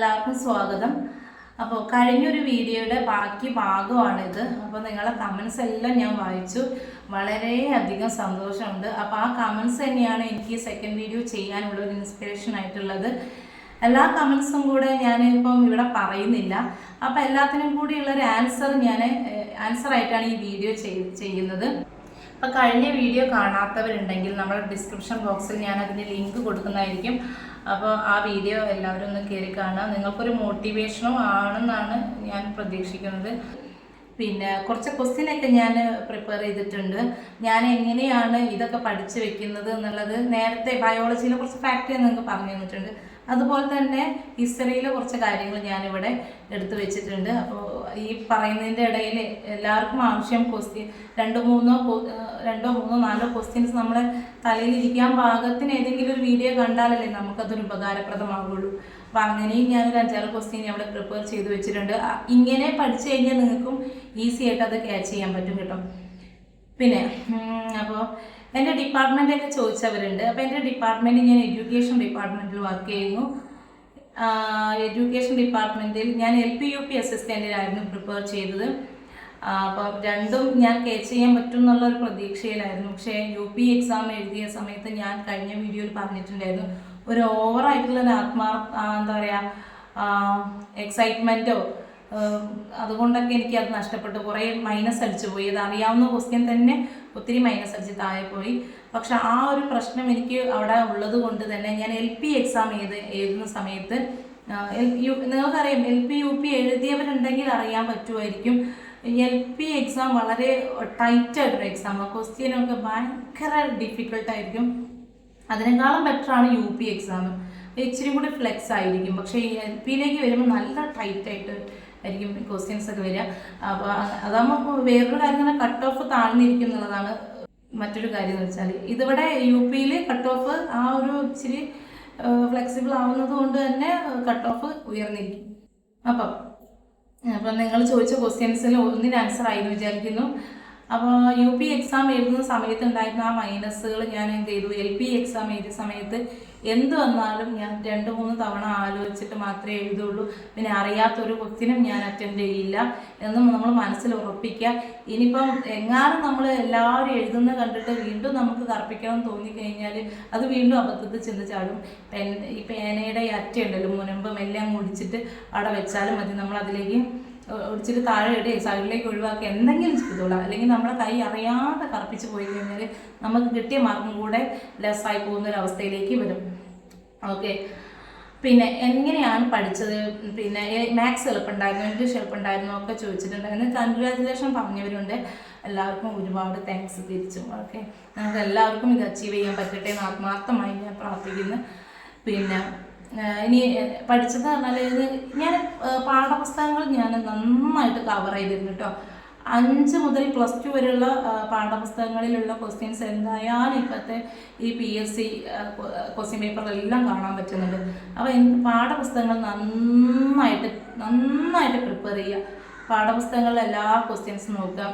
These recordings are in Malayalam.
എല്ലാവർക്കും സ്വാഗതം. അപ്പോൾ കഴിഞ്ഞൊരു വീഡിയോയുടെ ബാക്കി ഭാഗമാണിത്. അപ്പോൾ നിങ്ങളെ കമൻസ് എല്ലാം ഞാൻ വായിച്ചു. വളരെയധികം സന്തോഷമുണ്ട്. അപ്പോൾ ആ കമൻസ് തന്നെയാണ് എനിക്ക് സെക്കൻഡ് വീഡിയോ ചെയ്യാനുള്ള ഒരു ഇൻസ്പിറേഷൻ ആയിട്ടുള്ളത്. എല്ലാ കമൻസും കൂടെ ഞാൻ ഇപ്പം ഇവിടെ പറയുന്നില്ല. അപ്പോൾ എല്ലാത്തിനും കൂടിയുള്ള ഒരു ആൻസർ ഞാൻ ആൻസർ ആയിട്ടാണ് ഈ വീഡിയോ ചെയ്യുന്നത്. അപ്പോൾ കഴിഞ്ഞ വീഡിയോ കാണാത്തവരുണ്ടെങ്കിൽ നമ്മുടെ ഡിസ്ക്രിപ്ഷൻ ബോക്സിൽ ഞാൻ അതിന് ലിങ്ക് കൊടുക്കുന്നതായിരിക്കും. അപ്പോൾ ആ വീഡിയോ എല്ലാവരും ഒന്ന് കയറി കാണുക നിങ്ങൾക്കൊരു മോട്ടിവേഷനും ആണെന്നാണ് ഞാൻ പ്രതീക്ഷിക്കുന്നത്. പിന്നെ കുറച്ച് ക്വസ്റ്റ്യനൊക്കെ ഞാൻ പ്രിപ്പയർ ചെയ്തിട്ടുണ്ട്. ഞാൻ എങ്ങനെയാണ് ഇതൊക്കെ പഠിച്ചു വെക്കുന്നത് എന്നുള്ളത് നേരത്തെ ബയോളജിയിലെ കുറച്ച് ഫാക്ടറി നിങ്ങൾക്ക് പറഞ്ഞു തന്നിട്ടുണ്ട്. അതുപോലെ തന്നെ ഹിസ്റ്ററിയിലെ കുറച്ച് കാര്യങ്ങൾ ഞാനിവിടെ എടുത്തു വെച്ചിട്ടുണ്ട്. അപ്പോൾ ഈ പറയുന്നതിന്റെ ഇടയിൽ എല്ലാവർക്കും ആവശ്യം ക്വസ്റ്റ്യൻ രണ്ട് മൂന്നോ രണ്ടോ മൂന്നോ നാലോ ക്വസ്റ്റ്യൻസ് നമ്മളെ തലയിൽ ഇരിക്കാൻ പാകത്തിന് ഏതെങ്കിലും ഒരു വീഡിയോ കണ്ടാലല്ലേ നമുക്കതൊരു ഉപകാരപ്രദമാവുള്ളൂ. അപ്പം അങ്ങനെയും ഞാനൊരു അഞ്ചാറ് ക്വസ്റ്റ്യൻ അവിടെ പ്രിപ്പയർ ചെയ്ത് വെച്ചിട്ടുണ്ട്. ഇങ്ങനെ പഠിച്ചു കഴിഞ്ഞാൽ നിങ്ങൾക്കും ഈസി ആയിട്ട് അത് ക്യാച്ച് ചെയ്യാൻ പറ്റും കേട്ടോ. പിന്നെ അപ്പോൾ എന്റെ ഡിപ്പാർട്ട്മെന്റൊക്കെ ചോദിച്ചവരുണ്ട്. അപ്പോൾ എന്റെ ഡിപ്പാർട്ട്മെന്റ് ഞാൻ എഡ്യൂക്കേഷൻ ഡിപ്പാർട്ട്മെന്റിൽ വർക്ക് ചെയ്യുന്നു. എഡ്യൂക്കേഷൻ ഡിപ്പാർട്ട്മെന്റിൽ ഞാൻ എൽ പി യു പി അസിസ്റ്റന്റിലായിരുന്നു പ്രിപ്പയർ ചെയ്തത്. അപ്പോൾ രണ്ടും ഞാൻ കേച്ച് ചെയ്യാൻ പറ്റും എന്നുള്ള ഒരു പ്രതീക്ഷയിലായിരുന്നു. പക്ഷേ യു പി എക്സാം എഴുതിയ സമയത്ത് ഞാൻ കഴിഞ്ഞ വീഡിയോയിൽ പറഞ്ഞിട്ടുണ്ടായിരുന്നു ഒരു ഓവറായിട്ടുള്ള ഒരു ആത്മാർ എന്താ പറയുക എക്സൈറ്റ്മെന്റോ അതുകൊണ്ടൊക്കെ എനിക്ക് അത് നഷ്ടപ്പെട്ടു. കുറേ മൈനസ് അടിച്ചു പോയി. അത് അറിയാവുന്ന ക്വസ്റ്റ്യൻ തന്നെ ഒത്തിരി മൈനസ് അടിച്ച് താഴെ പോയി. പക്ഷെ ആ ഒരു പ്രശ്നം എനിക്ക് അവിടെ ഉള്ളത് കൊണ്ട് തന്നെ ഞാൻ എൽ പി എക്സാം എഴുതി എഴുതുന്ന സമയത്ത് എൽ- യു- നിങ്ങൾക്കറിയാം എൽ പി യു പി എഴുതിയവരുണ്ടെങ്കിൽ അറിയാൻ പറ്റുമായിരിക്കും. എൽ പി എക്സാം വളരെ ടൈറ്റ് ആയിട്ടൊരു എക്സാം ക്വസ്റ്റ്യനൊക്കെ ഭയങ്കര ഡിഫിക്കൽട്ടായിരിക്കും അതിനേക്കാളും ബെറ്റർ ആണ് യു പി എക്സാം ഇച്ചിരി കൂടി ഫ്ലെക്സ് ആയിരിക്കും. പക്ഷേ എൽ പിയിലേക്ക് വരുമ്പോൾ നല്ല ടൈറ്റ് ആയിട്ട് ആയിരിക്കും ക്വസ്റ്റ്യൻസ് ഒക്കെ വരിക. അപ്പോൾ അതാകുമ്പോൾ വേറൊരു കാര്യം തന്നെ കട്ട് ഓഫ് താഴ്ന്നിരിക്കും എന്നുള്ളതാണ് മറ്റൊരു കാര്യം എന്ന് വെച്ചാൽ ഇതിവിടെ യു പിയിൽ കട്ട് ഓഫ് ആ ഒരു ഇച്ചിരി ഫ്ലെക്സിബിൾ ആവുന്നത് കൊണ്ട് തന്നെ കട്ട് ഓഫ് ഉയർന്നിരിക്കും. അപ്പം അപ്പം നിങ്ങൾ ചോദിച്ച ക്വസ്റ്റ്യൻസിൽ ഒന്നിന് ആൻസർ ആയി വിചാരിക്കുന്നു. അപ്പോൾ യു പി എക്സാം എഴുതുന്ന സമയത്ത് ഉണ്ടായിരുന്ന ആ മൈനസുകൾ ഞാൻ എന്ത് ചെയ്തു? എൽ പി എക്സാം എഴുതിയ സമയത്ത് എന്ത് വന്നാലും ഞാൻ രണ്ട് മൂന്ന് തവണ ആലോചിച്ചിട്ട് മാത്രമേ എഴുതുള്ളൂ. പിന്നെ അറിയാത്തൊരു ക്വസ്റ്റ്യനും ഞാൻ അറ്റൻഡ് ചെയ്യില്ല. എന്നും നമ്മൾ മനസ്സിൽ ഉറപ്പിക്കുക. ഇനിയിപ്പം എങ്ങാനും നമ്മൾ എല്ലാവരും എഴുതുന്നത് കണ്ടിട്ട് വീണ്ടും നമുക്ക് കറപ്പിക്കണം തോന്നിക്കഴിഞ്ഞാൽ അത് വീണ്ടും അബദ്ധത്തിൽ ചെന്ന് ചാടും. പെൻ ഈ പേനയുടെ ഈ അറ്റയുണ്ടല്ലോ മുനമ്പും എല്ലാം മുടിച്ചിട്ട് അവിടെ വെച്ചാലും മതി. നമ്മൾ അതിലേക്ക് ഒടിച്ചിട്ട് താഴെ ഇടുക സൈഡിലേക്ക് ഒഴിവാക്കി എന്തെങ്കിലും ചെയ്തോളാം. അല്ലെങ്കിൽ നമ്മളെ കൈ അറിയാതെ കറപ്പിച്ച് പോയി കഴിഞ്ഞാൽ നമുക്ക് കിട്ടിയ മാർക്കും കൂടെ ലെസ്സായി പോകുന്ന ഒരു അവസ്ഥയിലേക്ക് വരും. ഓക്കെ. പിന്നെ എങ്ങനെയാണ് പഠിച്ചത്? പിന്നെ മാത്സ് എളുപ്പമുണ്ടായിരുന്നു? ഇംഗ്ലീഷ് എളുപ്പമുണ്ടായിരുന്നു? ഒക്കെ ചോദിച്ചിട്ടുണ്ടായിരുന്നു കൺഗ്രാജുലേഷൻ പറഞ്ഞവരുണ്ട്. എല്ലാവർക്കും ഒരുപാട് താങ്ക്സ് തിരിച്ചു. ഓക്കെ. നമുക്ക് എല്ലാവർക്കും ഇത് അച്ചീവ് ചെയ്യാൻ പറ്റട്ടെ എന്ന് ആത്മാർത്ഥമായി ഞാൻ പ്രാർത്ഥിക്കുന്നു. പിന്നെ ഇനി പഠിച്ചത് പറഞ്ഞാൽ ഇത് ഞാൻ പാഠപുസ്തകങ്ങൾ ഞാൻ നന്നായിട്ട് കവർ ചെയ്തിരുന്നു കേട്ടോ അഞ്ച് മുതൽ പ്ലസ് ടു വരെയുള്ള പാഠപുസ്തകങ്ങളിലുള്ള ക്വസ്റ്റ്യൻസ് എന്തായാലും ഇപ്പോഴത്തെ ഈ പി എസ് സി ക്വസ്റ്റ്യൻ പേപ്പറിലെല്ലാം കാണാൻ പറ്റുന്നത് അപ്പോൾ പാഠപുസ്തകങ്ങൾ നന്നായിട്ട് നന്നായിട്ട് പ്രിപ്പയർ ചെയ്യുക. പാഠപുസ്തകങ്ങളിലെ എല്ലാ ക്വസ്റ്റ്യൻസും നോക്കുക.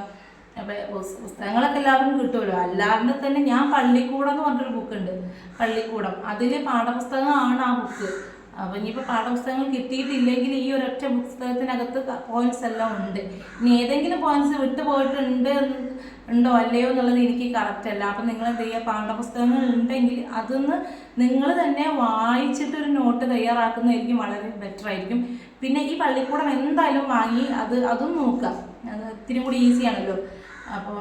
പുസ്തകങ്ങളൊക്കെ എല്ലാവരും കിട്ടുമല്ലോ. അല്ലാണ്ട് തന്നെ ഞാൻ പള്ളിക്കൂടം എന്ന് പറഞ്ഞൊരു ബുക്ക് ഉണ്ട് പള്ളിക്കൂടം. അതിൽ പാഠപുസ്തകമാണ് ആ ബുക്ക്. അപ്പം ഇനിയിപ്പോൾ പാഠപുസ്തകങ്ങൾ കിട്ടിയിട്ടില്ലെങ്കിൽ ഈ ഒരൊറ്റ പുസ്തകത്തിനകത്ത് പോയിന്റ്സ് എല്ലാം ഉണ്ട്. ഇനി ഏതെങ്കിലും പോയിന്റ്സ് വിട്ടുപോയിട്ടുണ്ട് ഉണ്ടോ അല്ലയോ എന്നുള്ളത് എനിക്ക് കറക്റ്റ് അല്ല. അപ്പം നിങ്ങൾ എന്ത് ചെയ്യുക? പാഠപുസ്തകങ്ങൾ ഉണ്ടെങ്കിൽ അതൊന്ന് നിങ്ങൾ തന്നെ വായിച്ചിട്ട് ഒരു നോട്ട് തയ്യാറാക്കുന്നതായിരിക്കും വളരെ ബെറ്റർ ആയിരിക്കും. പിന്നെ ഈ പള്ളിക്കൂടം എന്തായാലും വാങ്ങി അത് അതും നോക്കുക. അത് ഇത്തിരി കൂടി ഈസി ആണല്ലോ. അപ്പോൾ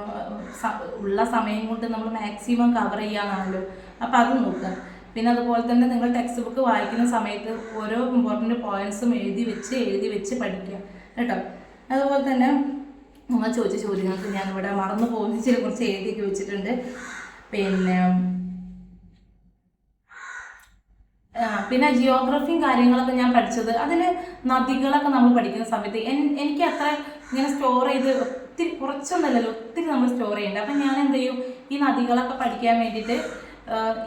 ഉള്ള സമയം കൊണ്ട് നമ്മൾ മാക്സിമം കവർ ചെയ്യാനാണല്ലോ അപ്പോൾ അത് നോക്കുക. പിന്നെ അതുപോലെ തന്നെ നിങ്ങൾ ടെക്സ്റ്റ് ബുക്ക് വായിക്കുന്ന സമയത്ത് ഓരോ ഇമ്പോർട്ടന്റ് പോയിന്റ്സും എഴുതി വെച്ച് എഴുതി വെച്ച് പഠിക്കുക. കേട്ടോ? അതുപോലെ തന്നെ നിങ്ങൾ ചോദിച്ച ചോദ്യങ്ങൾക്ക് ഞാനിവിടെ മറന്നു പോകുന്ന ചില കുറച്ച് എഴുതിയൊക്കെ വെച്ചിട്ടുണ്ട്. പിന്നെ പിന്നെ ജിയോഗ്രഫിയും കാര്യങ്ങളൊക്കെ ഞാൻ പഠിച്ചത്. അതിൽ നദികളൊക്കെ നമ്മൾ പഠിക്കുന്ന സമയത്ത് എനിക്ക് അത്ര ഇങ്ങനെ സ്റ്റോർ ചെയ്ത് ഒത്തിരി കുറച്ചൊന്നുമല്ലല്ലോ ഒത്തിരി നമ്മൾ സ്റ്റോർ ചെയ്യേണ്ടത് അപ്പം ഞാൻ എന്ത് ചെയ്യും ഈ നദികളൊക്കെ പഠിക്കാൻ വേണ്ടിയിട്ട്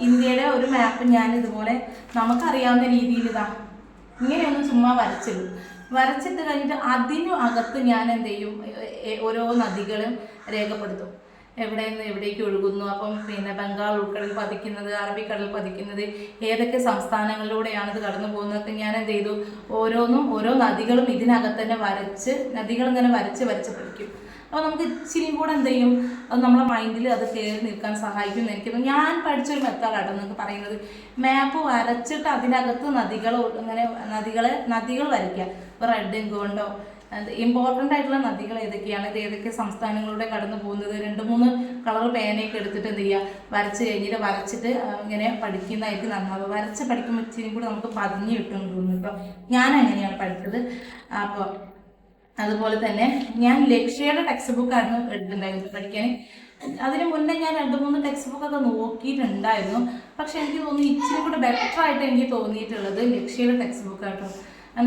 ഇന്ത്യയുടെ ഒരു മാപ്പ് ഞാൻ ഇതുപോലെ നമുക്കറിയാവുന്ന രീതിയിൽ ഇതാ ഇങ്ങനെയൊന്നും ചുമ്മാ വരച്ചിടും. വരച്ചിട്ട് കഴിഞ്ഞിട്ട് അതിനു അകത്ത് ഞാൻ എന്ത് ചെയ്യും ഓരോ നദികളും രേഖപ്പെടുത്തും. എവിടെ നിന്ന് എവിടേക്ക് ഒഴുകുന്നു അപ്പം പിന്നെ ബംഗാൾ ഉൾക്കടൽ പതിക്കുന്നത് അറബിക്കടൽ പതിക്കുന്നത് ഏതൊക്കെ സംസ്ഥാനങ്ങളിലൂടെയാണ് ഇത് കടന്നു പോകുന്നതൊക്കെ ഞാൻ എന്ത് ചെയ്തു ഓരോന്നും ഓരോ നദികളും ഇതിനകത്ത് തന്നെ വരച്ച് നദികൾ ഇങ്ങനെ വരച്ച് വരച്ച് പഠിക്കും. അപ്പോൾ നമുക്ക് ഇച്ചിരിയും കൂടെ എന്ത് ചെയ്യും? അത് നമ്മളെ മൈൻഡിൽ അത് കയറി നിൽക്കാൻ സഹായിക്കും എന്ന് എനിക്ക്. ഞാൻ പഠിച്ചൊരു മെത്തേഡാട്ടോ നിങ്ങൾക്ക് പറയുന്നത്. മാപ്പ് വരച്ചിട്ട് അതിനകത്ത് നദികൾ അങ്ങനെ നദികളെ നദികൾ വരയ്ക്കുക. ഇപ്പോൾ റെഡ് കൊണ്ടോ ഇമ്പോർട്ടന്റ് ആയിട്ടുള്ള നദികൾ ഏതൊക്കെയാണ്? ഇത് ഏതൊക്കെ സംസ്ഥാനങ്ങളിലൂടെ കടന്നു പോകുന്നത്? രണ്ട് മൂന്ന് കളർ പേനയൊക്കെ എടുത്തിട്ട് എന്ത് ചെയ്യുക? വരച്ച് കഴിഞ്ഞിട്ട് വരച്ചിട്ട് ഇങ്ങനെ പഠിക്കുന്നതായിരിക്കും നന്നാവുക വരച്ച് പഠിക്കുമ്പോൾ ഇച്ചിരി കൂടി നമുക്ക് പതിഞ്ഞ് കിട്ടും തോന്നുന്നു ഇപ്പം ഞാൻ അങ്ങനെയാണ് പഠിച്ചത്. അപ്പോൾ അതുപോലെ തന്നെ ഞാൻ ലക്ഷ്യയുടെ ടെക്സ്റ്റ് ബുക്കായിരുന്നു എടുത്തിട്ടുണ്ടായിരുന്നത് പഠിക്കാൻ. അതിനു മുന്നേ ഞാൻ രണ്ട് മൂന്ന് ടെക്സ്റ്റ് ബുക്കൊക്കെ നോക്കിയിട്ടുണ്ടായിരുന്നു. പക്ഷെ എനിക്ക് തോന്നി ഇച്ചിരി കൂടെ ബെറ്റർ ആയിട്ട് എനിക്ക് തോന്നിയിട്ടുള്ളത് ലക്ഷ്യയുടെ ടെക്സ്റ്റ് ബുക്കാട്ടോ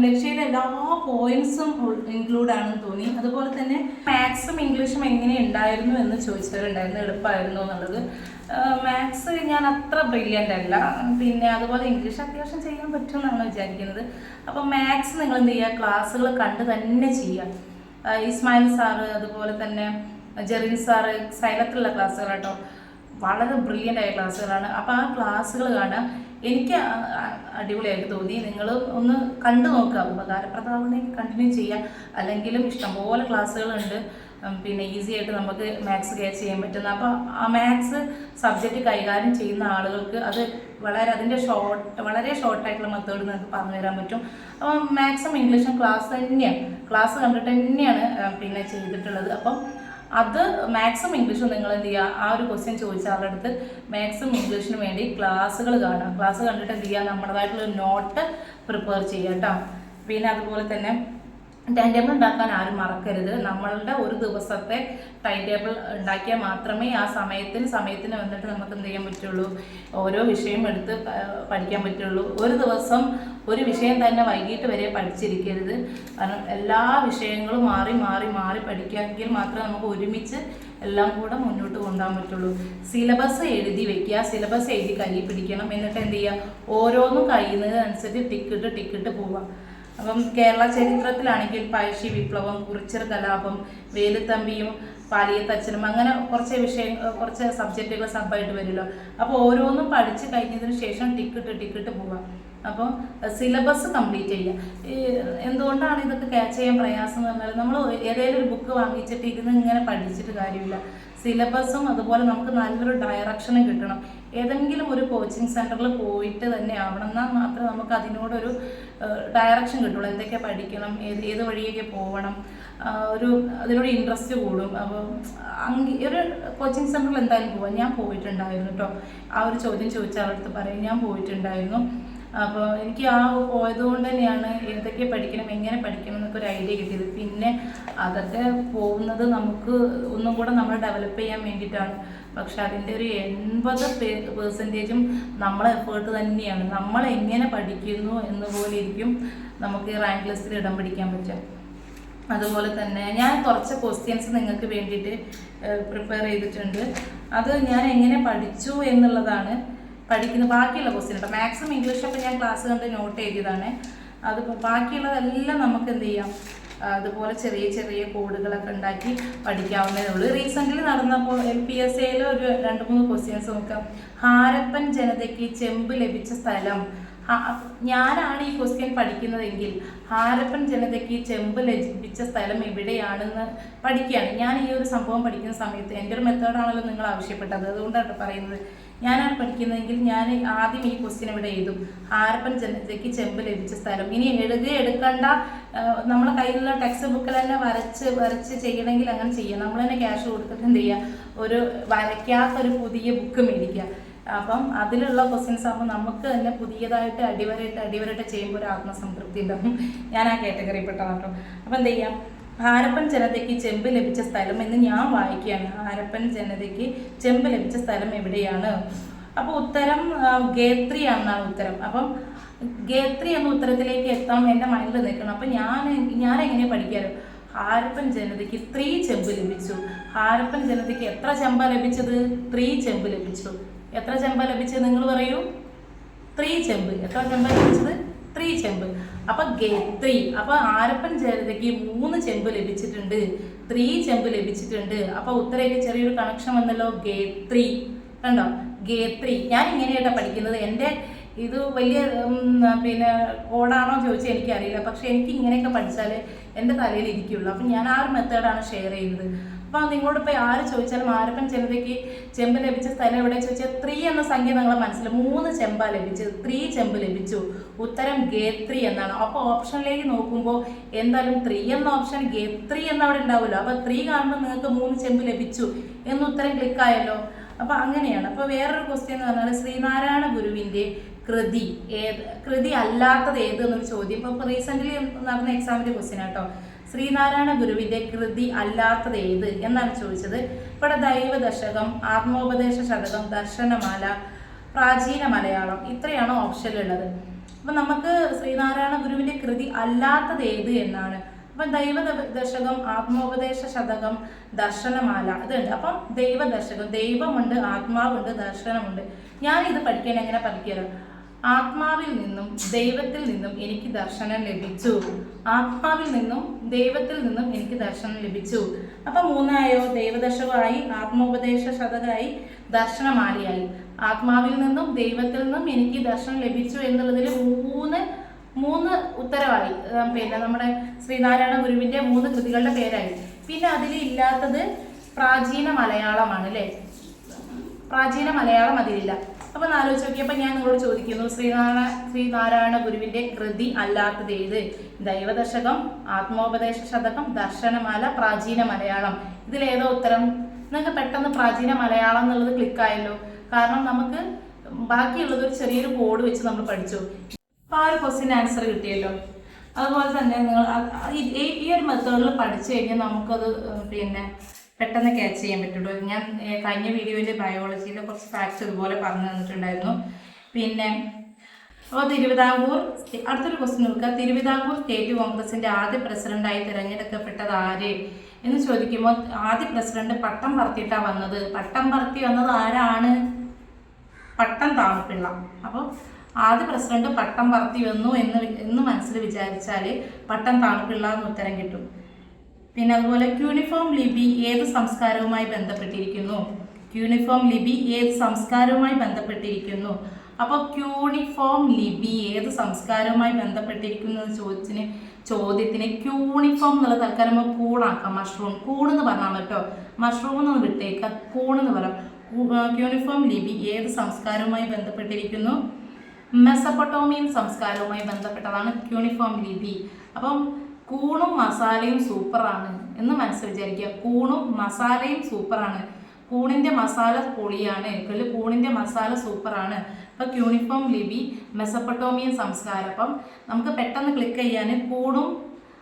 ലക്ഷ്യയുടെ എല്ലാ പോയിന്റ്സും ഇൻക്ലൂഡ് ആണെന്ന് തോന്നി. അതുപോലെ തന്നെ മാത്സും ഇംഗ്ലീഷും എങ്ങനെ ഉണ്ടായിരുന്നു എന്ന് ചോദിച്ചവരുണ്ടായിരുന്നു. എളുപ്പമായിരുന്നു എന്നുള്ളത്. മാത്സ് ഞാൻ അത്ര ബ്രില്യന്റ് അല്ല. പിന്നെ അതുപോലെ ഇംഗ്ലീഷ് അത്യാവശ്യം ചെയ്യാൻ പറ്റുമെന്നാണ് വിചാരിക്കുന്നത്. അപ്പോൾ മാത്സ് നിങ്ങൾ എന്ത് ചെയ്യുക? ക്ലാസ്സുകൾ കണ്ട് തന്നെ ചെയ്യുക. ഇസ്മായിൽ സാറ് അതുപോലെ തന്നെ ജെറിൻ സാറ് സൈലത്തിലുള്ള ക്ലാസ്സുകൾ കേട്ടോ. വളരെ ബ്രില്യന്റ് ആയ ക്ലാസ്സുകളാണ് അപ്പോൾ ആ ക്ലാസ്സുകൾ കാണാൻ എനിക്ക് അടിപൊളിയായിട്ട് തോന്നി. നിങ്ങൾ ഒന്ന് കണ്ടു നോക്കുക. ഉപകാരപ്രദമാണെങ്കിൽ കണ്ടിന്യൂ ചെയ്യുക. അല്ലെങ്കിലും ഇഷ്ടംപോലെ ക്ലാസ്സുകളുണ്ട് പിന്നെ ഈസി ആയിട്ട് നമുക്ക് മാത്സ് ക്യാച്ച് ചെയ്യാൻ പറ്റുന്ന. അപ്പോൾ ആ മാത്സ് സബ്ജക്റ്റ് കൈകാര്യം ചെയ്യുന്ന ആളുകൾക്ക് അത് വളരെ അതിന്റെ ഷോർട്ട് വളരെ ഷോർട്ടായിട്ടുള്ള മെത്തേഡ് നിങ്ങൾക്ക് പറഞ്ഞു തരാൻ പറ്റും. അപ്പോൾ മാത്സും ഇംഗ്ലീഷും ക്ലാസ് തന്നെയാണ് ക്ലാസ് കണ്ടിട്ട് തന്നെയാണ് പിന്നെ ചെയ്തിട്ടുള്ളത്. അപ്പം അത് മാത്സും ഇംഗ്ലീഷും നിങ്ങൾ എന്ത് ചെയ്യുക ആ ഒരു ക്വസ്റ്റ്യൻ ചോദിച്ച ആളുടെ അടുത്ത് മാത്സും ഇംഗ്ലീഷിനും വേണ്ടി ക്ലാസ്സുകൾ കാണുക. ക്ലാസ് കണ്ടിട്ട് എന്ത് ചെയ്യുക നമ്മുടേതായിട്ടുള്ള നോട്ട് പ്രിപ്പയർ ചെയ്യുക കേട്ടോ പിന്നെ അതുപോലെ തന്നെ ടൈം ടേബിൾ ഉണ്ടാക്കാൻ ആരും മറക്കരുത്. നമ്മളുടെ ഒരു ദിവസത്തെ ടൈം ടേബിൾ ഉണ്ടാക്കിയാൽ മാത്രമേ ആ സമയത്തിന് സമയത്തിന് വന്നിട്ട് നമുക്ക് എന്ത് ചെയ്യാൻ പറ്റുള്ളൂ? ഓരോ വിഷയം എടുത്ത് പഠിക്കാൻ പറ്റുള്ളൂ. ഒരു ദിവസം ഒരു വിഷയം തന്നെ വൈകിട്ട് വരെ പഠിച്ചിരിക്കരുത്. കാരണം എല്ലാ വിഷയങ്ങളും മാറി മാറി മാറി പഠിക്കാമെങ്കിൽ മാത്രമേ നമുക്ക് ഒരുമിച്ച് എല്ലാം കൂടെ മുന്നോട്ട് കൊണ്ടുപോകാൻ പറ്റുള്ളൂ. സിലബസ് എഴുതി വെക്കുക സിലബസ് എഴുതി കയ്യിൽ പിടിക്കണം. എന്നിട്ട് എന്ത് ചെയ്യുക? ഓരോന്നും കഴിയുന്നതിനനുസരിച്ച് ടിക്കിട്ട് ടിക്കിട്ട് പോവുക. അപ്പം കേരള ചരിത്രത്തിലാണെങ്കിൽ പഴശ്ശി വിപ്ലവം കുറിച്ചർ കലാപം വേലുത്തമ്പിയും പാലിയത്തച്ഛനും അങ്ങനെ കുറച്ച് വിഷയം കുറച്ച് സബ്ജക്റ്റുകൾ സബായിട്ട് വരുമല്ലോ. അപ്പോൾ ഓരോന്നും പഠിച്ച് കഴിഞ്ഞതിന് ശേഷം ടിക്കിട്ട് ടിക്കിട്ട് പോവാം അപ്പോൾ സിലബസ് കംപ്ലീറ്റ് ചെയ്യുക. എന്തുകൊണ്ടാണ് ഇതൊക്കെ ക്യാച്ച് ചെയ്യാൻ പ്രയാസം എന്ന് പറഞ്ഞാൽ നമ്മൾ ഏതെങ്കിലും ഒരു ബുക്ക് വാങ്ങിച്ചിട്ട് ഇരുന്ന് ഇങ്ങനെ പഠിച്ചിട്ട് കാര്യമില്ല. സിലബസും അതുപോലെ നമുക്ക് നല്ലൊരു ഡയറക്ഷനും കിട്ടണം. ഏതെങ്കിലും ഒരു കോച്ചിങ് സെന്ററിൽ പോയിട്ട് തന്നെ ആവണം എന്നാൽ മാത്രമേ നമുക്ക് അതിനോടൊരു ഡയറക്ഷൻ കിട്ടുള്ളൂ. എന്തൊക്കെ പഠിക്കണം ഏത് ഏത് വഴിയൊക്കെ പോകണം ഒരു അതിനോട് ഇൻട്രസ്റ്റ് കൂടും. അപ്പോൾ അങ്ങനെ ഒരു കോച്ചിങ് സെന്ററിൽ എന്തായാലും പോവാം. ഞാൻ പോയിട്ടുണ്ടായിരുന്നു കേട്ടോ ആ ഒരു ചോദ്യം ചോദിച്ച ആളടുത്ത് പറയും. ഞാൻ പോയിട്ടുണ്ടായിരുന്നു. അപ്പോൾ എനിക്ക് ആ പോയത് കൊണ്ട് തന്നെയാണ് എന്തൊക്കെ പഠിക്കണം എങ്ങനെ പഠിക്കണം എന്നൊക്കെ ഒരു ഐഡിയ കിട്ടിയത്. പിന്നെ അതൊക്കെ പോകുന്നത് നമുക്ക് ഒന്നും കൂടെ നമ്മൾ ഡെവലപ്പ് ചെയ്യാൻ വേണ്ടിയിട്ടാണ്. പക്ഷെ അതിന്റെ ഒരു എൺപത് പേഴ്സന്റേജും നമ്മളെ എഫേർട്ട് തന്നെയാണ്. നമ്മൾ എങ്ങനെ പഠിക്കുന്നു എന്ന് പോലെ ഇരിക്കും നമുക്ക് റാങ്ക് ലിസ്റ്റിൽ ഇടം പിടിക്കാൻ പറ്റുക. അതുപോലെ തന്നെ ഞാൻ കുറച്ച് ക്വസ്റ്റ്യൻസ് നിങ്ങൾക്ക് വേണ്ടിയിട്ട് പ്രിപ്പയർ ചെയ്തിട്ടുണ്ട്. അത് ഞാൻ എങ്ങനെ പഠിച്ചു എന്നുള്ളതാണ്. പഠിക്കുന്ന ബാക്കിയുള്ള ക്വസ്റ്റ്യൻ കേട്ടോ മാക്സിമം ഇംഗ്ലീഷ് ഒക്കെ ഞാൻ ക്ലാസ് കണ്ട് നോട്ട് ചെയ്തതാണ് അത് ബാക്കിയുള്ളതെല്ലാം നമുക്ക് എന്ത് ചെയ്യാം? അതുപോലെ ചെറിയ ചെറിയ കോഡുകളൊക്കെ ഉണ്ടാക്കി പഠിക്കാവുന്നതേ ഉള്ളൂ. റീസെന്റ്ലി നടന്നപ്പോൾ എൽ പി എസ് എയിൽ ഒരു രണ്ട് മൂന്ന് ക്വസ്റ്റ്യൻസ് നോക്കാം. ഹാരപ്പൻ ജനതയ്ക്ക് ചെമ്പ് ലഭിച്ച സ്ഥലം. ഞാനാണ് ഈ ക്വസ്റ്റ്യൻ പഠിക്കുന്നതെങ്കിൽ ഹാരപ്പൻ ജനതയ്ക്ക് ചെമ്പ് ലജിപ്പിച്ച സ്ഥലം എവിടെയാണെന്ന് പഠിക്കുകയാണ്. ഞാൻ ഈ ഒരു സംഭവം പഠിക്കുന്ന സമയത്ത് എന്റെ ഒരു മെത്തേഡാണല്ലോ നിങ്ങൾ ആവശ്യപ്പെട്ടത്. അതുകൊണ്ടാണ് പറയുന്നത്. ഞാനാണ് പഠിക്കുന്നതെങ്കിൽ ഞാൻ ആദ്യം ഈ ക്വസ്റ്റ്യൻ ഇവിടെ എഴുതും. ഹാരപ്പൻ ജനതയ്ക്ക് ചെമ്പ് ലഭിച്ച സ്ഥലം. ഇനി എഴുതി എടുക്കേണ്ട. നമ്മളെ കയ്യിലുള്ള ടെക്സ്റ്റ് ബുക്കിൽ തന്നെ വരച്ച് വരച്ച് ചെയ്യണമെങ്കിൽ അങ്ങനെ ചെയ്യാം. നമ്മൾ തന്നെ ക്യാഷ് കൊടുത്തിട്ട് എന്ത് ചെയ്യുക? ഒരു വരയ്ക്കാത്തൊരു പുതിയ ബുക്ക് മേടിക്കുക. അപ്പം അതിലുള്ള ക്വസ്റ്റ്യൻസ് ആകുമ്പോൾ നമുക്ക് തന്നെ പുതിയതായിട്ട് അടിവരയിട്ട് അടിവരയിട്ട് ചെയ്യുമ്പോൾ ഒരു ആത്മസംതൃപ്തി ഉണ്ടാവും. ഞാൻ ആ കാറ്റഗറി പെട്ടതാണ് കേട്ടോ അപ്പം എന്ത് ചെയ്യാം? ഹാരപ്പൻ ജനതയ്ക്ക് ചെമ്പ് ലഭിച്ച സ്ഥലം എന്ന് ഞാൻ വായിക്കുകയാണ്. ഹാരപ്പൻ ജനതയ്ക്ക് ചെമ്പ് ലഭിച്ച സ്ഥലം എവിടെയാണ്? അപ്പോൾ ഉത്തരം ഗേത്രി എന്നാണ് ഉത്തരം. അപ്പം ഗേത്രി എന്ന ഉത്തരത്തിലേക്ക് എത്താൻ എന്റെ മൈൻഡിൽ നിൽക്കണം. അപ്പം ഞാൻ ഞാൻ എങ്ങനെ പഠിക്കാറ്? ഹാരപ്പൻ ജനതയ്ക്ക് ത്രീ ചെമ്പ് ലഭിച്ചു. ഹാരപ്പൻ ജനതയ്ക്ക് എത്ര ചെമ്പ ലഭിച്ചത്? ത്രീ ചെമ്പ് ലഭിച്ചു. എത്ര ചെമ്പ ലഭിച്ചത് നിങ്ങൾ പറയൂ? ത്രീ ചെമ്പ്. എത്ര ചെമ്പ ലഭിച്ചത്? ത്രീ ചെമ്പ്. അപ്പൊ ഗേത്രി അപ്പൊ ആരപ്പൻ ജലതയ്ക്ക് മൂന്ന് ചെമ്പ് ലഭിച്ചിട്ടുണ്ട്. ത്രീ ചെമ്പ് ലഭിച്ചിട്ടുണ്ട്. അപ്പൊ ഉത്തരയ്ക്ക് ചെറിയൊരു കണക്ഷൻ വന്നല്ലോ. ഗേത്രി കണ്ടോ? ഗേത്രി ഞാൻ ഇങ്ങനെയായിട്ടാണ് പഠിക്കുന്നത്. എന്റെ ഇത് വലിയ പിന്നെ കോഡാണോ ചോദിച്ചാൽ എനിക്കറിയില്ല. പക്ഷെ എനിക്ക് ഇങ്ങനെയൊക്കെ പഠിച്ചാൽ എന്റെ തലയിൽ ഇരിക്കുള്ളൂ. അപ്പം ഞാൻ ആ ഒരു മെത്തേഡാണ് ഷെയർ ചെയ്യുന്നത്. അപ്പോൾ നിങ്ങളോട് ഇപ്പോൾ ആര് ചോദിച്ചാലും ആരപ്പൻ ചെമ്പതയ്ക്ക് ചെമ്പ് ലഭിച്ച സ്ഥലം എവിടെ ചോദിച്ചാൽ ത്രീ എന്ന സംഖ്യ നിങ്ങളെ മനസ്സിൽ മൂന്ന് ചെമ്പ ലഭിച്ചു ത്രീ ചെമ്പ് ലഭിച്ചു. ഉത്തരം ഗേത്രി എന്നാണ്. അപ്പോൾ ഓപ്ഷനിലേക്ക് നോക്കുമ്പോൾ എന്തായാലും ത്രീ എന്ന ഓപ്ഷൻ ഗേത്രി എന്ന് അവിടെ ഉണ്ടാവില്ല അപ്പോൾ ത്രീ കാണുമ്പോൾ നിങ്ങൾക്ക് മൂന്ന് ചെമ്പ് ലഭിച്ചു എന്ന് ഉത്തരം ക്ലിക്കായല്ലോ അപ്പൊ അങ്ങനെയാണ്. അപ്പൊ വേറൊരു ക്വസ്റ്റ്യൻ എന്ന് പറഞ്ഞാൽ ശ്രീനാരായണ ഗുരുവിന്റെ കൃതി ഏത് കൃതി അല്ലാത്തത് ഏത് എന്നൊരു ചോദ്യം. ഇപ്പൊ റീസെന്റ് നടന്ന എക്സാമിന്റെ ക്വസ്റ്റ്യൻ ആട്ടോ ശ്രീനാരായണ ഗുരുവിന്റെ കൃതി അല്ലാത്തത് ഏത് എന്നാണ് ചോദിച്ചത്. ഇവിടെ ദൈവദശകം ആത്മോപദേശ ശതകം ദർശനമാല പ്രാചീന മലയാളം ഇത്രയാണ് ഓപ്ഷനിലുള്ളത് അപ്പൊ നമുക്ക് ശ്രീനാരായണ ഗുരുവിന്റെ കൃതി അല്ലാത്തത് ഏത് എന്നാണ്. അപ്പം ദൈവ ദശകം ആത്മോപദേശ ശതകം ദർശനമാല ഇതുണ്ട്. അപ്പം ദൈവദശകം ദൈവമുണ്ട് ആത്മാവുണ്ട് ദർശനമുണ്ട്. ഞാൻ ഇത് പഠിക്കാൻ എങ്ങനെ പഠിക്കലോ ആത്മാവിൽ നിന്നും ദൈവത്തിൽ നിന്നും എനിക്ക് ദർശനം ലഭിച്ചു. ആത്മാവിൽ നിന്നും ദൈവത്തിൽ നിന്നും എനിക്ക് ദർശനം ലഭിച്ചു. അപ്പൊ മൂന്നായോ? ദൈവദശകമായി ആത്മോപദേശ ശതകമായി ദർശനമാലയായി. ആത്മാവിൽ നിന്നും ദൈവത്തിൽ നിന്നും എനിക്ക് ദർശനം ലഭിച്ചു എന്നുള്ളതിൽ മൂന്ന് മൂന്ന് ഉത്തരവായി. പിന്നെ നമ്മുടെ ശ്രീനാരായണ ഗുരുവിന്റെ മൂന്ന് കൃതികളുടെ പേരായി. പിന്നെ അതിൽ ഇല്ലാത്തത് പ്രാചീന മലയാളമാണ് അല്ലേ? പ്രാചീന മലയാളം അതിലില്ല. അപ്പൊ ആലോചിച്ച് നോക്കിയപ്പോൾ ഞാൻ നിങ്ങളോട് ചോദിക്കുന്നു ശ്രീനാരായണ ശ്രീനാരായണ ഗുരുവിന്റെ കൃതി അല്ലാത്തത് ഏത്? ദൈവദശകം ആത്മോപദേശ ശതകം ദർശനമാല പ്രാചീന മലയാളം. ഇതിലേതോ ഉത്തരം? നിങ്ങൾക്ക് പെട്ടെന്ന് പ്രാചീന മലയാളം എന്നുള്ളത് ക്ലിക്കായല്ലോ കാരണം നമുക്ക് ബാക്കിയുള്ളത് ഒരു ചെറിയൊരു കോഡ് വെച്ച് നമ്മൾ പഠിച്ചു. അപ്പൊ ആ ഒരു ക്വസ്റ്റ്യൻ ആൻസർ കിട്ടിയല്ലോ. അതുപോലെ തന്നെ നിങ്ങൾ ഈ ഒരു മെത്തേഡിൽ പഠിച്ചു കഴിഞ്ഞാൽ നമുക്കത് പിന്നെ പെട്ടെന്ന് ക്യാച്ച് ചെയ്യാൻ പറ്റുള്ളൂ. ഞാൻ കഴിഞ്ഞ വീഡിയോയിൽ ബയോളജിയിലെ കുറച്ച് ഫാക്ട്സ് ഇതുപോലെ പറഞ്ഞു തന്നിട്ടുണ്ടായിരുന്നു. പിന്നെ അപ്പോൾ തിരുവിതാംകൂർ അടുത്തൊരു ക്വസ്റ്റ്യൻ നോക്കുക. തിരുവിതാംകൂർ സ്റ്റേറ്റ് കോൺഗ്രസിന്റെ ആദ്യ പ്രസിഡന്റായി തിരഞ്ഞെടുക്കപ്പെട്ടത് ആര്? എന്ന് ചോദിക്കുമ്പോൾ ആദ്യ പ്രസിഡന്റ് പട്ടം പറത്തിയിട്ടാണ് വന്നത്. പട്ടം പറത്തി വന്നത് ആരാണ്? പട്ടം താമപ്പിള്ള അപ്പോൾ ആദ്യ പ്രസിഡന്റ് പട്ടം പറത്തി വന്നു എന്ന് എന്ന് മനസ്സിൽ വിചാരിച്ചാൽ പട്ടം താമപ്പിള്ള എന്ന് ഉത്തരം കിട്ടും. പിന്നെ അതുപോലെ ക്യൂണിഫോം ലിപി ഏത് സംസ്കാരവുമായി ബന്ധപ്പെട്ടിരിക്കുന്നു? ക്യൂണിഫോം ലിപി ഏത് സംസ്കാരവുമായി ബന്ധപ്പെട്ടിരിക്കുന്നു? അപ്പോൾ ക്യൂണിഫോം ലിപി ഏത് സംസ്കാരവുമായി ബന്ധപ്പെട്ടിരിക്കുന്നു ചോദിച്ചിന് ചോദ്യത്തിന് ക്യൂണിഫോം എന്നുള്ള തൽക്കാലം കൂണാക്കാം. മഷ്റൂം കൂണെന്ന് പറഞ്ഞാൽ കേട്ടോ മഷ്റൂം എന്ന് വിട്ടേക്കാം. കൂണെന്ന് പറയാം. ക്യൂണിഫോം ലിപി ഏത് സംസ്കാരവുമായി ബന്ധപ്പെട്ടിരിക്കുന്നു? മെസപ്പൊട്ടോമിയൻ സംസ്കാരവുമായി ബന്ധപ്പെട്ടതാണ് ക്യൂണിഫോം ലിപി. അപ്പം കൂണും മസാലയും സൂപ്പറാണ് എന്ന് മനസ്സിൽ വിചാരിക്കുക. കൂണും മസാലയും സൂപ്പറാണ്. കൂണിന്റെ മസാല പൊളിയാണ്. അല്ലെങ്കിൽ കൂണിന്റെ മസാല സൂപ്പറാണ്. അപ്പൊ ക്യൂണിഫോം ലിപി മെസപ്പട്ടോമിയൻ സംസ്കാരം. അപ്പം നമുക്ക് പെട്ടെന്ന് ക്ലിക്ക് ചെയ്യാൻ കൂണും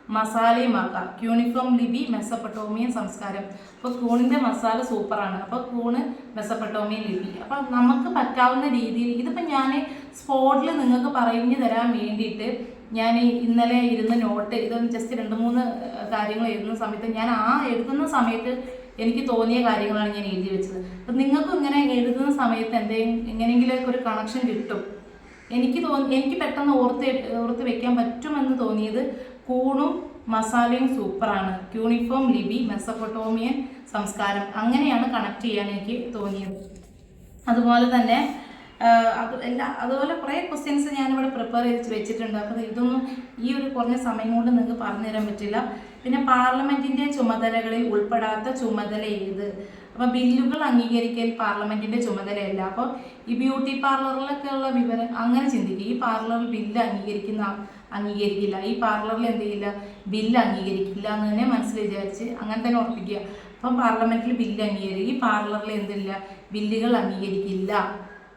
മസാലയും ആക്കാം. ക്യൂണിഫോം ലിപി മെസപ്പട്ടോമിയൻ സംസ്കാരം. അപ്പോൾ കൂണിന്റെ മസാല സൂപ്പറാണ്. അപ്പോൾ കൂണ് മെസപ്പട്ടോമിയൻ ലിപി. അപ്പം നമുക്ക് പറ്റാവുന്ന രീതിയിൽ ഇതിപ്പോൾ ഞാൻ സ്പോട്ടിൽ നിങ്ങൾക്ക് പറഞ്ഞു തരാൻ വേണ്ടിയിട്ട് ഞാൻ ഇന്നലെ ഇരുന്ന് നോട്ട് ഇതൊന്ന് ജസ്റ്റ് രണ്ട് മൂന്ന് കാര്യങ്ങൾ എഴുതുന്ന സമയത്ത് ഞാൻ ആ എഴുതുന്ന സമയത്ത് എനിക്ക് തോന്നിയ കാര്യങ്ങളാണ് ഞാൻ എഴുതി വെച്ചത്. അപ്പം നിങ്ങൾക്കും ഇങ്ങനെ എഴുതുന്ന സമയത്ത് എന്തെങ്കിലും എങ്ങനെയെങ്കിലും ഒരു കണക്ഷൻ കിട്ടും. എനിക്ക് തോന്നി എനിക്ക് പെട്ടെന്ന് ഓർത്ത് ഓർത്ത് വെക്കാൻ പറ്റുമെന്ന് തോന്നിയത് കൂണും മസാലയും സൂപ്പറാണ്. ക്യൂണിഫോം ലിബി മെസ്സപ്പൊട്ടോമിയൻ സംസ്കാരം. അങ്ങനെയാണ് കണക്ട് ചെയ്യാൻ എനിക്ക് തോന്നിയത്. അതുപോലെ തന്നെ അത് എല്ലാ അതുപോലെ കുറേ ക്വസ്റ്റ്യൻസ് ഞാനിവിടെ പ്രിപ്പയർ ചെയ്ത് വെച്ചിട്ടുണ്ട്. അപ്പോൾ ഇതൊന്നും ഈ ഒരു കുറഞ്ഞ സമയം കൊണ്ട് നിങ്ങൾക്ക് പറഞ്ഞു തരാൻ പറ്റില്ല. പിന്നെ പാർലമെന്റിന്റെ ചുമതലകളിൽ ഉൾപ്പെടാത്ത ചുമതല ഏത്? അപ്പോൾ ബില്ലുകൾ അംഗീകരിക്കൽ പാർലമെന്റിന്റെ ചുമതലയല്ല. അപ്പോൾ ഈ ബ്യൂട്ടി പാർലറിലൊക്കെ ഉള്ള വിവരം അങ്ങനെ ചിന്തിക്കുക ഈ പാർലറിൽ ബില്ല് അംഗീകരിക്കുന്ന അംഗീകരിക്കില്ല. ഈ പാർലറിൽ എന്ത് ചെയ്യില്ല? ബില്ല് അംഗീകരിക്കില്ല എന്ന് തന്നെ മനസ്സിൽ വിചാരിച്ച് അങ്ങനെ തന്നെ ഉറപ്പിക്കുക. അപ്പം പാർലമെന്റിൽ ബില്ല് അംഗീകരിക്കും ഈ പാർലറിൽ എന്തില്ല? ബില്ലുകൾ അംഗീകരിക്കില്ല.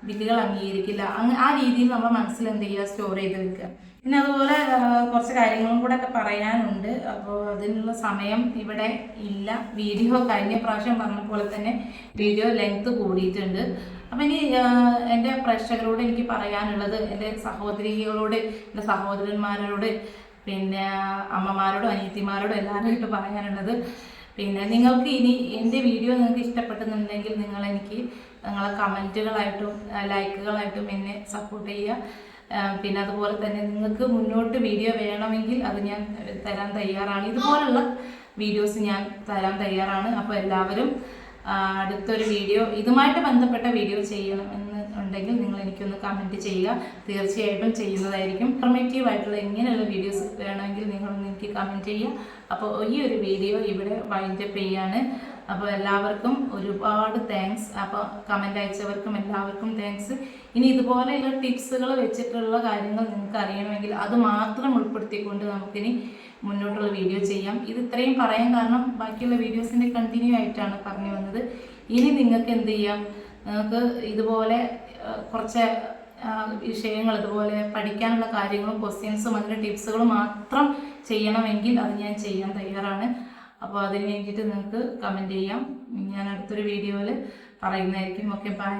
ബില്ലുകൾ അംഗീകരിക്കില്ല. അങ്ങ് ആ രീതിയിൽ നമ്മൾ മനസ്സിൽ എന്ത് ചെയ്യുക? സ്റ്റോർ ചെയ്ത് വെക്കുക. പിന്നെ അതുപോലെ കുറച്ച് കാര്യങ്ങളും കൂടെ ഒക്കെ പറയാനുണ്ട്. അപ്പോൾ അതിനുള്ള സമയം ഇവിടെ ഇല്ല. വീഡിയോ കഴിഞ്ഞ പ്രാവശ്യം പറഞ്ഞ പോലെ തന്നെ വീഡിയോ ലെങ്ത് കൂടിയിട്ടുണ്ട്. അപ്പം ഇനി എന്റെ പ്രേക്ഷകരോട് എനിക്ക് പറയാനുള്ളത് എന്റെ സഹോദരികളോട് എന്റെ സഹോദരന്മാരോട് പിന്നെ അമ്മമാരോടും അനിയത്തിമാരോടും എല്ലാവരുമായിട്ട് പറയാനുള്ളത്. പിന്നെ നിങ്ങൾക്ക് ഇനി എന്റെ വീഡിയോ നിങ്ങൾക്ക് ഇഷ്ടപ്പെട്ടെന്നുണ്ടെങ്കിൽ നിങ്ങൾ എനിക്ക് നിങ്ങളെ കമന്റുകളായിട്ടും ലൈക്കുകളായിട്ടും എന്നെ സപ്പോർട്ട് ചെയ്യുക. പിന്നെ അതുപോലെ തന്നെ നിങ്ങൾക്ക് മുന്നോട്ട് വീഡിയോ വേണമെങ്കിൽ അത് ഞാൻ തരാൻ തയ്യാറാണ്. ഇതുപോലുള്ള വീഡിയോസ് ഞാൻ തരാൻ തയ്യാറാണ്. അപ്പോൾ എല്ലാവരും അടുത്തൊരു വീഡിയോ ഇതുമായിട്ട് ബന്ധപ്പെട്ട വീഡിയോ ചെയ്യണം എന്ന് ഉണ്ടെങ്കിൽ നിങ്ങൾ എനിക്കൊന്ന് കമന്റ് ചെയ്യുക. തീർച്ചയായിട്ടും ചെയ്യുന്നതായിരിക്കും. ഇൻഫർമേറ്റീവ് ആയിട്ടുള്ള ഇങ്ങനെയുള്ള വീഡിയോസ് വേണമെങ്കിൽ നിങ്ങളൊന്ന് എനിക്ക് കമന്റ് ചെയ്യുക. അപ്പോൾ ഈ ഒരു വീഡിയോ ഇവിടെ വൈൻഡപ്പ് ചെയ്യാണ്. അപ്പോൾ എല്ലാവർക്കും ഒരുപാട് താങ്ക്സ് അപ്പോൾ കമന്റ് അയച്ചവർക്കും എല്ലാവർക്കും താങ്ക്സ് ഇനി ഇതുപോലെയുള്ള ടിപ്സുകൾ വെച്ചിട്ടുള്ള കാര്യങ്ങൾ നിങ്ങൾക്ക് അറിയണമെങ്കിൽ അത് മാത്രം ഉൾപ്പെടുത്തിക്കൊണ്ട് നമുക്കിനി മുന്നോട്ടുള്ള വീഡിയോ ചെയ്യാം. ഇത് ഇത്രയും പറയാൻ കാരണം ബാക്കിയുള്ള വീഡിയോസിന്റെ കണ്ടിന്യൂ ആയിട്ടാണ് പറഞ്ഞു വന്നത്. ഇനി നിങ്ങൾക്ക് എന്ത് ചെയ്യാം? നിങ്ങൾക്ക് ഇതുപോലെ കുറച്ച് വിഷയങ്ങൾ അതുപോലെ പഠിക്കാനുള്ള കാര്യങ്ങളും ക്വസ്റ്റ്യൻസും അതിന്റെ ടിപ്സുകളും മാത്രം ചെയ്യണമെങ്കിൽ അത് ഞാൻ ചെയ്യാൻ തയ്യാറാണ്. അപ്പോൾ അതിന് വേണ്ടിയിട്ട് നിങ്ങൾക്ക് കമന്റ് ചെയ്യാം. ഞാൻ അടുത്തൊരു വീഡിയോയിൽ പറയുന്നതായിരിക്കും. Okay bye